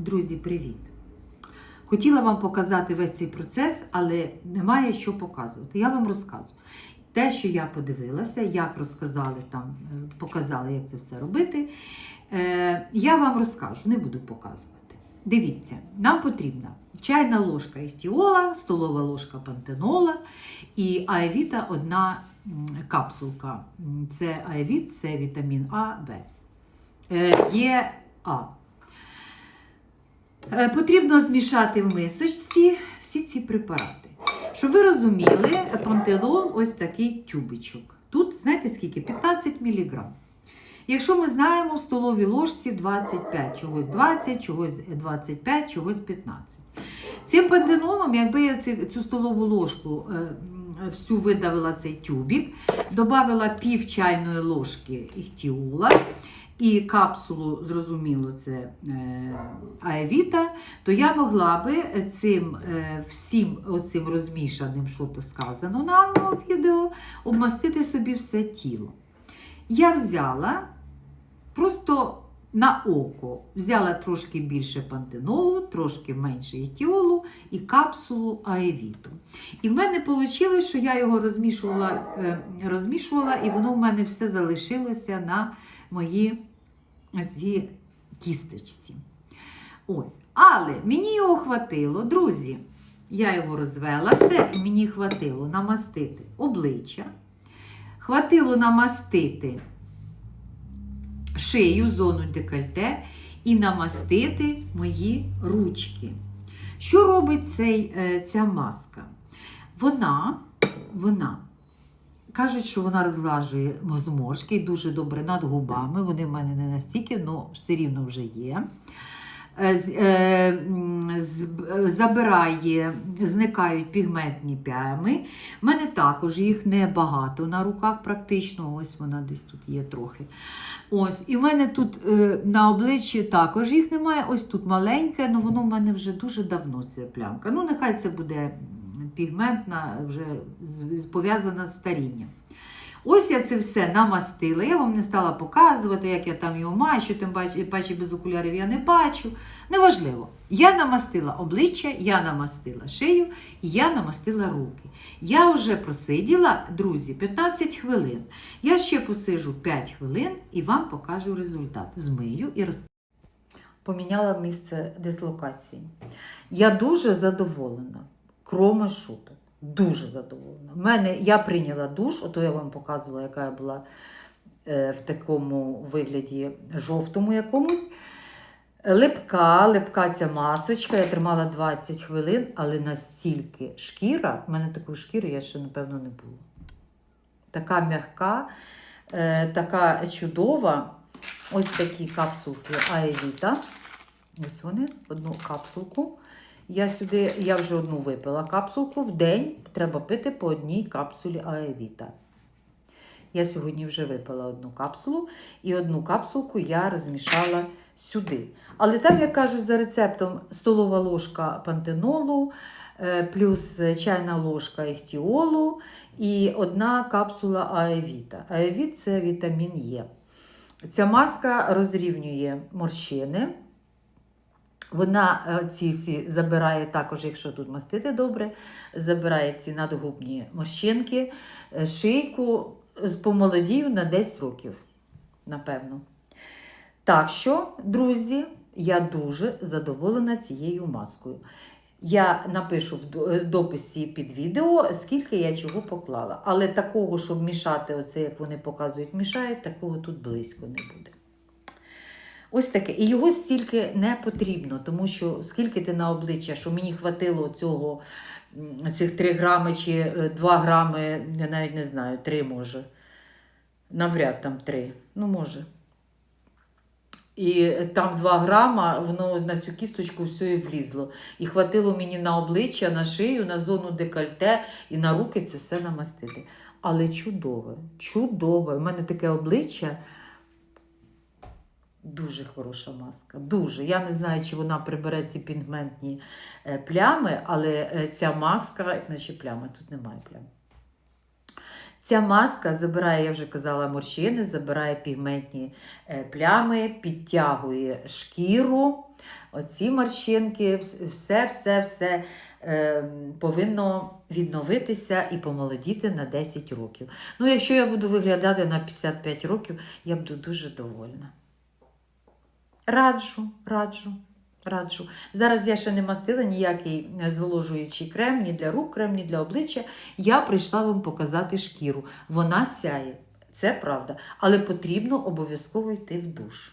Друзі, привіт! Хотіла вам показати весь цей процес, але немає що показувати. Я вам розказую. Те, що я подивилася, як розказали там, е, показали, як це все робити, е, я вам розкажу, не буду показувати. Дивіться, нам потрібна чайна ложка істіола, столова ложка пантенола і аевіта одна капсулка. Це аевіт, це вітамін А, Б. Е, Є А. Е, Потрібно змішати в мисочці всі ці препарати. Щоб ви розуміли, пантенол ось такий тюбичок. Тут, знаєте скільки? 15 мг. Якщо ми знаємо, в столовій ложці 25, чогось 20, чогось 25, чогось 15. Цим пантенолом, якби я цю столову ложку е, всю видавила цей тюбик, додавила пів чайної ложки іхтіола і капсулу, зрозуміло, це е, аевіта, то я могла би цим е, всім оцим розмішаним, що то сказано на відео, обмастити собі все тіло. Я взяла просто на око, взяла трошки більше пантенолу, трошки менше етіолу і капсулу аевіту. І в мене вийшло, що я його розмішувала, е, розмішувала, і воно в мене все залишилося на моїй цій кісточці. Ось. Але мені його хватило, друзі. Я його розвела, все, мені хватило намастити обличчя, хватило намастити шию, зону декольте і намастити мої ручки. Що робить цей, е, ця маска? Вона, вона, кажуть, що вона розглажує зморшки дуже добре над губами. Вони в мене не настільки, але все рівно вже є. Е, е, Забирає, зникають пігментні плями. У мене також їх небагато на руках, практично. Ось вона десь тут є трохи. Ось, і в мене тут е, на обличчі також їх немає. Ось тут маленьке, але воно в мене вже дуже давно ця плямка. Ну, нехай це буде пігментна, вже пов'язана з старінням. Ось я це все намастила. Я вам не стала показувати, як я там його мачу, тим паче, паче без окулярів я не бачу. Неважливо. Я намастила обличчя, я намастила шию і я намастила руки. Я вже просиділа, друзі, 15 хвилин. Я ще посижу 5 хвилин і вам покажу результат. Змию і розкажу. Поміняла місце дислокації. Я дуже задоволена, кроме шуток. Дуже задоволена. В мене я прийняла душ, ото я вам показувала, яка я була е, в такому вигляді жовтому якомусь. Липка, липка ця масочка, я тримала 20 хвилин, але настільки шкіра, в мене такої шкіри я ще, напевно, не було. Така м'яка, е, така чудова. Ось такі капсулки Аеліта. Ось вони, одну капсулку. Я сюди, я вже одну випила капсулку. В день треба пити по одній капсулі Аевіта. Я сьогодні вже випила одну капсулу, і одну капсулку я розмішала сюди. Але там, як кажуть, за рецептом столова ложка пантенолу, е, плюс чайна ложка ехтіолу і одна капсула аевіта. Аевіт це вітамін Е. Ця маска розрівнює морщини. Вона е, ці всі забирає також, якщо тут мастити добре, забирає ці надгубні морщинки, е, шийку з- помолодію на 10 років, напевно. Так що, друзі, я дуже задоволена цією маскою. Я напишу в е, дописі під відео, скільки я чого поклала. Але такого, щоб мішати, оце, як вони показують, мішають, такого тут близько не буде. Ось таке. І його стільки не потрібно, тому що скільки ти на обличчя, що мені хватило цього, цих 3 грами чи 2 грами, я навіть не знаю, 3 може. Навряд там 3. Ну, може. І там 2 грама, воно на цю кісточку все і влізло. І хватило мені на обличчя, на шию, на зону декольте і на руки це все намастити. Але чудове, чудове. У мене таке обличчя. Дуже хороша маска. Дуже. Я не знаю, чи вона прибере ці пігментні е, плями, але е, ця маска, наче плями, тут немає плям. Ця маска забирає, я вже казала, морщини, забирає пігментні е, плями, підтягує шкіру. оці морщинки, все, все, все е, повинно відновитися і помолодіти на 10 років. Ну, якщо я буду виглядати на 55 років, я буду дуже довольна. Раджу, раджу, раджу. Зараз я ще не мастила ніякий е, зволожуючий крем ні для рук, крем, ні для обличчя. Я прийшла вам показати шкіру. Вона сяє. Це правда. Але потрібно обов'язково йти в душ.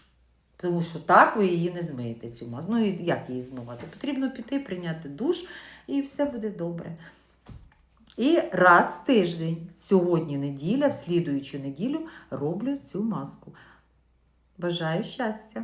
Тому що так ви її не змиєте, цю маску. Ну і як її змивати? Потрібно піти, прийняти душ, і все буде добре. І раз в тиждень, сьогодні неділя, в слідуючу неділю роблю цю маску. Бажаю щастя!